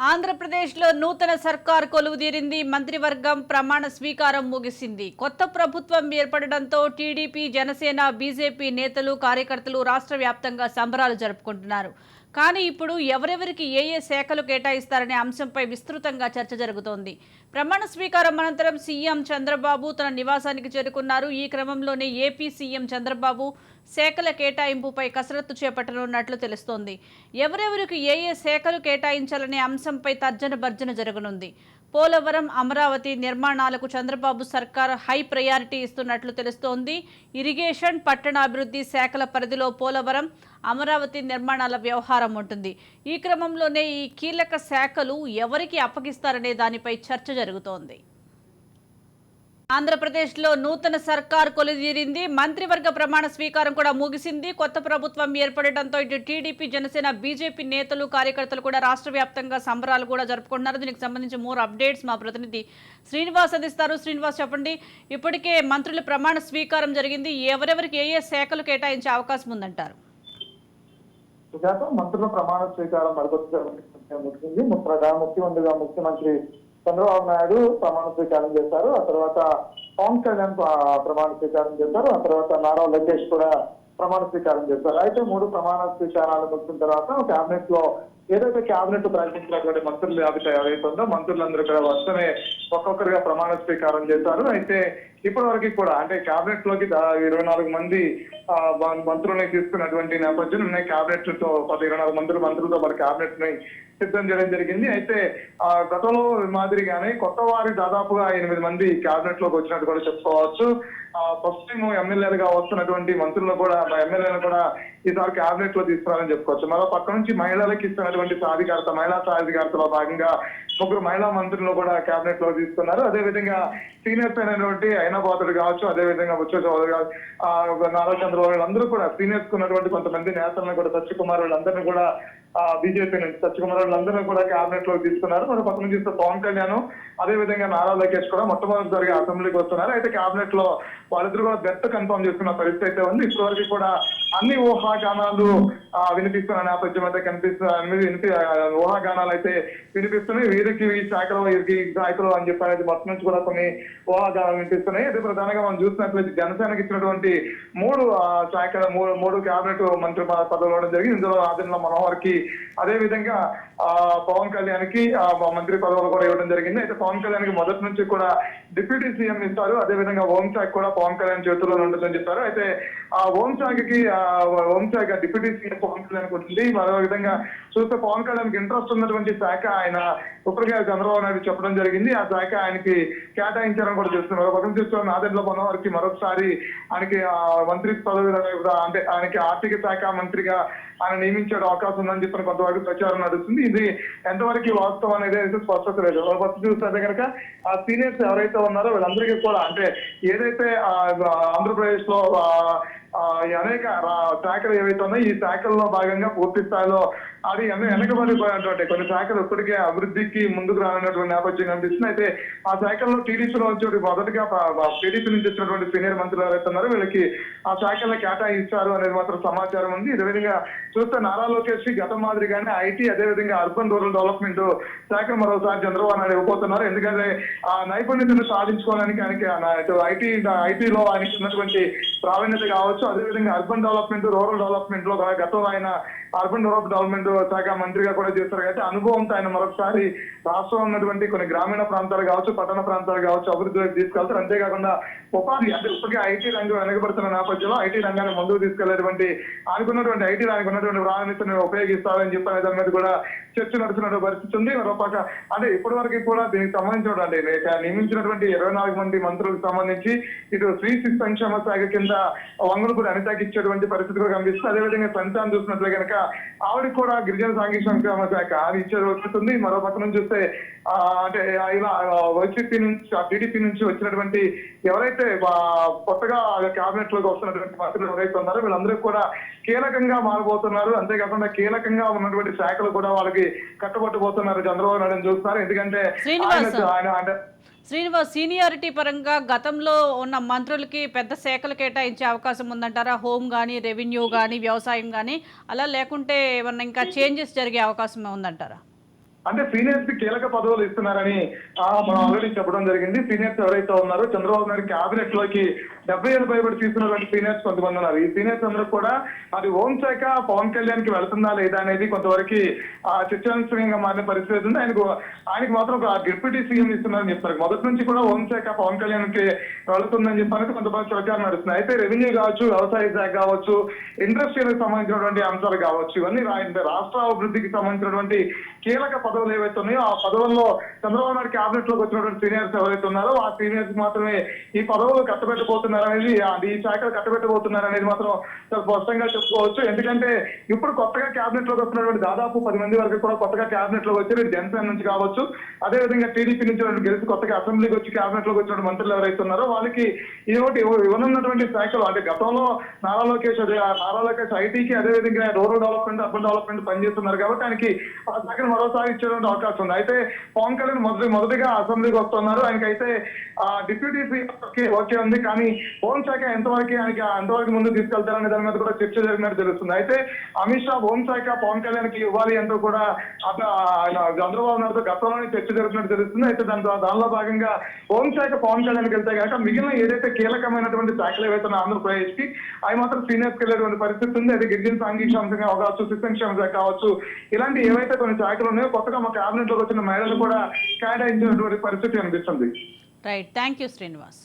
ఆంధ్రప్రదేశ్లో నూతన సర్కార్ కొలువుదీరింది. మంత్రివర్గం ప్రమాణ స్వీకారం ముగిసింది. కొత్త ప్రభుత్వం ఏర్పడడంతో టీడీపీ జనసేన బీజేపీ నేతలు కార్యకర్తలు రాష్ట్ర వ్యాప్తంగా సంబరాలు జరుపుకుంటున్నారు. కానీ ఇప్పుడు ఎవరెవరికి ఏ ఏ శాఖలు కేటాయిస్తారనే అంశంపై విస్తృతంగా చర్చ జరుగుతోంది. ప్రమాణ స్వీకారం అనంతరం సీఎం చంద్రబాబు తన నివాసానికి చేరుకున్నారు. ఈ క్రమంలోనే ఏపీ సీఎం చంద్రబాబు శాఖల కేటాయింపుపై కసరత్తు చేపట్టనున్నట్లు తెలుస్తోంది. ఎవరెవరికి ఏ ఏ శాఖలు కేటాయించాలనే అంశంపై తర్జన భర్జన జరగనుంది. పోలవరం అమరావతి నిర్మాణాలకు చంద్రబాబు సర్కార్ హై ప్రయారిటీ ఇస్తున్నట్లు తెలుస్తోంది. ఇరిగేషన్ పట్టణాభివృద్ధి శాఖల పరిధిలో పోలవరం అమరావతి నిర్మాణాల వ్యవహారం ఉంటుంది. ఈ క్రమంలోనే ఈ కీలక శాఖలు ఎవరికి అప్పగిస్తారనే దానిపై చర్చ జరుగుతోంది. ఆంధ్రప్రదేశ్లో నూతన సర్కార్ కొలుదీరింది. మంత్రివర్గ ప్రమాణ స్వీకారం కూడా ముగిసింది. కొత్త ప్రభుత్వం ఏర్పడటంతో ఇటు టీడీపీ జనసేన బీజేపీ నేతలు కార్యకర్తలు కూడా రాష్ట్ర వ్యాప్తంగా సంబరాలు కూడా జరుపుకుంటున్నారు. దీనికి సంబంధించి మోర్ అప్డేట్స్ మా ప్రతినిధి శ్రీనివాస్ అందిస్తారు. శ్రీనివాస్ చెప్పండి. ఇప్పటికే మంత్రుల ప్రమాణ స్వీకారం జరిగింది. ఎవరెవరికి ఏ ఏ శాఖలు కేటాయించే అవకాశం ఉందంటారు? మంత్రుల ప్రమాణ స్వీకారం ముఖ్యమంత్రిగా ముఖ్యమంత్రి చంద్రబాబు నాయుడు ప్రమాణ స్వీకారం చేశారు. ఆ తర్వాత పవన్ కళ్యాణ్ ప్రమాణ స్వీకారం చేశారు. ఆ తర్వాత నారా లోకేష్ కూడా ప్రమాణ స్వీకారం చేశారు. అయితే మూడు ప్రమాణ స్వీకారాలు వచ్చిన తర్వాత కేబినెట్లో ఏదైతే కేబినెట్ ప్రకటించినటువంటి మంత్రుల జాబితా ఏదైతే ఉందో మంత్రులందరూ కూడా వస్తూనే ఒక్కొక్కరుగా ప్రమాణ స్వీకారం చేశారు. అయితే ఇప్పటి వరకు కూడా అంటే కేబినెట్లోకి ఇరవై నాలుగు మంది ఆ, మంత్రుల్ని తీసుకున్నటువంటి నేపథ్యం కేబినెట్తో పది ఇరవై నాలుగు మంత్రులు మంత్రులతో పాటు కేబినెట్ని సిద్ధం చేయడం జరిగింది. అయితే ఆ గతంలో మాదిరిగానే కొత్త వారి దాదాపుగా ఎనిమిది మంది కేబినెట్లోకి వచ్చినట్టు కూడా చెప్పుకోవచ్చు. ఫస్ట్ టైం ఎమ్మెల్యేలుగా వస్తున్నటువంటి మంత్రులు కూడా ఎమ్మెల్యేలు కూడా ఈసారి క్యాబినెట్లో తీసుకురావాలని చెప్పుకోవచ్చు. మరో పక్క నుంచి మహిళలకు ఇస్తున్నటువంటి సాధికారత మహిళా సాధికారతలో భాగంగా ముగ్గురు మహిళా మంత్రులను కూడా కేబినెట్లో తీసుకున్నారు. అదే విధంగా సీనియర్స్ అయినటువంటి అయినబాతుడు కావచ్చు అదే విధంగా బుచ్చ చౌదరి కావచ్చు ఆ, నారా చంద్రబాబు వీళ్ళందరూ కూడా సీనియర్స్ ఉన్నటువంటి కొంతమంది నేతలను కూడా సత్యకుమార్ వీళ్ళందరినీ కూడా బీజేపీ నుంచి సత్యకుమార్ వీళ్ళందరినీ కూడా కేబినెట్లో తీసుకున్నారు. మరి పక్క నుంచి పవన్ కళ్యాణ్ అదే విధంగా నారా లోకేష్ కూడా మొట్టమొదటిసారిగా అసెంబ్లీకి వస్తున్నారు. అయితే కేబినెట్లో వాళ్ళిద్దరు కూడా బెత్త కన్ఫర్మ్ చేసుకున్న పరిస్థితి అయితే ఉంది. ఇప్పటివరకు కూడా అన్ని ఊహాగానాలు వినిపిస్తున్న నేపథ్యం అయితే కనిపిస్తుంది ఊహాగానాలు అయితే వినిపిస్తున్నాయి. వీరికి ఈ శాఖలో వీరికి ఈ శాఖలో అని చెప్పి అనేది మొత్తం నుంచి కూడా కొన్ని ఊహాగానాలు వినిపిస్తున్నాయి. అయితే ప్రధానంగా మనం చూసినట్లయితే జనసేనకి ఇచ్చినటువంటి మూడు శాఖ మూడు మూడు కేబినెట్ మంత్రి పదవులు ఇవ్వడం జరిగింది. ఇందులో ఆదిలో మనోహర్కి అదే విధంగా ఆ, పవన్ కళ్యాణ్కి ఆ, మంత్రి పదవులు కూడా ఇవ్వడం జరిగింది. అయితే పవన్ కళ్యాణ్కి మొదటి నుంచి కూడా డిప్యూటీ సీఎం ఇస్తారు. అదే విధంగా హోం శాఖ కూడా పవన్ కళ్యాణ్ చేతుల్లో ఉంటుందని చెప్పారు. అయితే ఆ హోం కి ఆ, శాఖ డిప్యూటీ సీఎం పవన్ కళ్యాణ్ ఉంటుంది మరో విధంగా చూస్తే పవన్ కళ్యాణ్కి ఇంట్రెస్ట్ ఉన్నటువంటి శాఖ ఆయన ఇప్పటికే చంద్రబాబు నాయుడు చెప్పడం జరిగింది. ఆ శాఖ ఆయనకి కేటాయించడం కూడా చూస్తున్నారు ఒక పక్కన చూస్తున్న నాదెండ్ల మనోహర్కి మరొకసారి ఆయనకి మంత్రి పదవి కూడా అంటే ఆయనకి ఆర్థిక శాఖ మంత్రిగా ఆయన నియమించే అవకాశం ఉందని చెప్పిన కొంతవరకు ప్రచారం నడుస్తుంది. ఇది ఎంతవరకు వాస్తవం అనేది అయితే స్పష్టత లేదు. ఫస్ట్ చూస్తే కనుక ఆ సీనియర్స్ ఎవరైతే ఉన్నారో వీళ్ళందరికీ కూడా అంటే ఏదైతే ఆంధ్రప్రదేశ్లో ఆ, అనేక శాఖలు ఏవైతే ఉన్నాయో ఈ శాఖల్లో భాగంగా పూర్తి స్థాయిలో అది అన్ని వెనకబడిపోయినటువంటి కొన్ని శాఖలు ఇప్పటికే అభివృద్ధికి ముందుకు రానటువంటి నేపథ్యం కనిపిస్తుంది. అయితే ఆ శాఖల్లో టీడీపీలో వచ్చి మొదటిగా టీడీపీ నుంచి వచ్చినటువంటి సీనియర్ మంత్రులు ఎవరైతే ఉన్నారో వీళ్ళకి ఆ శాఖల్లో కేటాయించారు అనేది మాత్రం సమాచారం ఉంది. ఇదే విధంగా చూస్తే నారా లోకేష్ గత మాదిరిగానే ఐటీ అదే విధంగా అర్బన్ రూరల్ డెవలప్మెంట్ శాఖ మరోసారి చంద్రబాబు నాయుడు ఇవ్వబోతున్నారు ఎందుకంటే ఆ నైపుణ్యతను సాధించుకోవడానికి ఆయనకి ఐటీ ఐటీలో ఆయనకి ఉన్నటువంటి ప్రావీణ్యత కావచ్చు అదే విధంగా అర్బన్ డెవలప్మెంట్ రూరల్ డెవలప్మెంట్లో కూడా గతంలో ఆయన అర్బన్ డెవలప్మెంట్ శాఖ మంత్రిగా కూడా చేస్తారు కాబట్టి అనుభవంతో ఆయన మరొకసారి రాష్ట్రంలో ఉన్నటువంటి కొన్ని గ్రామీణ ప్రాంతాలు కావచ్చు పట్టణ ప్రాంతాలు కావచ్చు అభివృద్ధిలోకి తీసుకెళ్తారు. అంతేకాకుండా ఉపాధి అంటే ఇప్పటికే ఐటీ రంగం వెనకబడుతున్న నేపథ్యంలో ఐటీ రంగాన్ని ముందుకు తీసుకెళ్ళేటువంటి అనుకున్నటువంటి ఐటీ రంగం ఉన్నటువంటి ప్రాధాన్యతను ఉపయోగిస్తారని చెప్పిన దాని మీద కూడా చర్చ నడుస్తున్న పరిస్థితి ఉంది. మరోపక్క అంటే ఇప్పటి వరకు కూడా దీనికి సంబంధించినటువంటి నియమించినటువంటి ఇరవై నాలుగు మంది మంత్రులకు సంబంధించి ఇటు శ్రీ శిశు సంక్షేమ శాఖ కింద వంగులపూడి అనితకి ఇచ్చేటువంటి పరిస్థితి కూడా కనిపిస్తుంది. అదేవిధంగా సంతానం చూసినట్లే కనుక ఆవిడ కూడా గిరిజన సాంఘిక సంక్షేమ శాఖ అది ఇచ్చే వస్తుంది. మరో పక్క నుంచి చూస్తే అంటే ఇలా వైసీపీ నుంచి టీడీపీ నుంచి వచ్చినటువంటి ఎవరైతే కొత్తగా కేబినెట్లోకి వస్తున్నటువంటి మంత్రులు ఎవరైతే ఉన్నారో వీళ్ళందరూ కూడా కీలకంగా మారబోతున్నారు. అంతేకాకుండా కీలకంగా ఉన్నటువంటి శాఖలు కూడా వాళ్ళకి కట్టబట్టబోతున్నారు చంద్రబాబు నాయుడు చూస్తున్నారు. ఎందుకంటే. ఆయన- ఆయన అంటే శ్రీనివాస్ సీనియారిటీ పరంగా గతంలో ఉన్న మంత్రులకి పెద్ద శాఖలు కేటాయించే అవకాశం ఉందంటారా? హోమ్ కానీ రెవెన్యూ కానీ వ్యవసాయం కానీ అలా లేకుంటే ఏమన్నా ఇంకా చేంజెస్ జరిగే అవకాశం ఉందంటారా? అంటే సీనియర్స్కి కీలక పదవులు ఇస్తున్నారని మనం ఆల్రెడీ చెప్పడం జరిగింది. సీనియర్స్ ఎవరైతే ఉన్నారో చంద్రబాబు నాయుడు క్యాబినెట్లోకి డెబ్బై ఏళ్ళు భయపడి తీసుకున్నటువంటి సీనియర్స్ కొంతమంది ఉన్నారు. ఈ సీనియర్స్ అందరూ కూడా అది హోంశాఖ పవన్ కళ్యాణ్కి వెళ్తుందా లేదా అనేది కొంతవరకు ఆ చర్చాంశంగా మారిన పరిస్థితి ఉంది. ఆయనకు ఆయనకు మాత్రం ఒక డిప్యూటీ సీఎం ఇస్తున్నారని చెప్తారు మొదటి నుంచి కూడా హోంశాఖ పవన్ కళ్యాణ్కి వెళుతుందని చెప్పి కొంతమంది చర్చలు నడుస్తున్నాయి. అయితే రెవెన్యూ కావచ్చు వ్యవసాయ శాఖ కావచ్చు ఇండస్ట్రీలకు సంబంధించినటువంటి అంశాలు కావచ్చు ఇవన్నీ రాష్ట్ర అభివృద్ధికి సంబంధించినటువంటి కీలక పదవులు ఏవైతే ఉన్నాయో ఆ పదవుల్లో చంద్రబాబు నాయుడు క్యాబినెట్లోకి వచ్చినటువంటి సీనియర్స్ ఎవరైతే ఉన్నారో ఆ సీనియర్స్ మాత్రమే ఈ పదవులు కట్టబెట్టబోతున్నారు అనేది ఆ- ఈ శాఖలు కట్టబెట్టబోతున్నారు అనేది మాత్రం స్పష్టంగా చెప్పుకోవచ్చు. ఎందుకంటే ఇప్పుడు కొత్తగా క్యాబినెట్లోకి వస్తున్నటువంటి దాదాపు పది మంది వరకు కూడా కొత్తగా క్యాబినెట్లోకి వచ్చి జనసేన నుంచి కావచ్చు అదే విధంగా టీడీపీ నుంచి గెలిచి కొత్తగా అసెంబ్లీకి వచ్చి క్యాబినెట్లోకి వచ్చిన మంత్రులు ఎవరైతే ఉన్నారో వాళ్ళకి ఇదొకటి ఇవ్వనున్నటువంటి శాఖలు అంటే గతంలో నారా లోకేష్ అదే నారా లోకేష్ ఐటీకి అదే విధంగా రూరల్ డెవలప్మెంట్ అర్బన్ డెవలప్మెంట్ పనిచేస్తున్నారు కాబట్టి ఆయనకి ఆ శాఖను మరోసారి ఇచ్చేటువంటి అవకాశం ఉంది. అయితే పవన్ కళ్యాణ్ మొదటి మొదటిగా అసెంబ్లీకి వస్తున్నారు. ఆయనకైతే డిప్యూటీ స్పీకర్ ఓకే ఉంది. కానీ హోంశాఖ ఎంతవరకు ఆయనకి ఎంతవరకు ముందు తీసుకెళ్తారనే దాని మీద కూడా చర్చ జరిగినట్టు తెలుస్తుంది. అయితే అమిత్ షా హోంశాఖ పవన్ కళ్యాణ్కి ఇవ్వాలి అంటూ కూడా ఆయన చంద్రబాబు నాయుడుతో గతంలోనే చర్చ జరుగుతున్నట్టు తెలుస్తుంది. అయితే దాని దానిలో భాగంగా హోంశాఖ పవన్ కళ్యాణ్కి వెళ్తే కనుక మిగిలిన ఏదైతే కీలకమైనటువంటి శాఖలు ఏవైతే ఆంధ్రప్రదేశ్కి అవి మాత్రం సీనియర్స్కి వెళ్ళేటువంటి పరిస్థితి ఉంది. అది గిరిజన సాంఘిక అంశంగా కావచ్చు శిక్షణ శాఖ కావచ్చు. ఇలాంటి ఏవైతే కొన్ని శాఖలు ఉన్నాయో కొత్తగా మా క్యాబినెట్లోకి వచ్చిన మహిళలు కూడా క్యాడ్ అయినటువంటి పరిస్థితి అనిపిస్తుంది. Right thank you Srinivas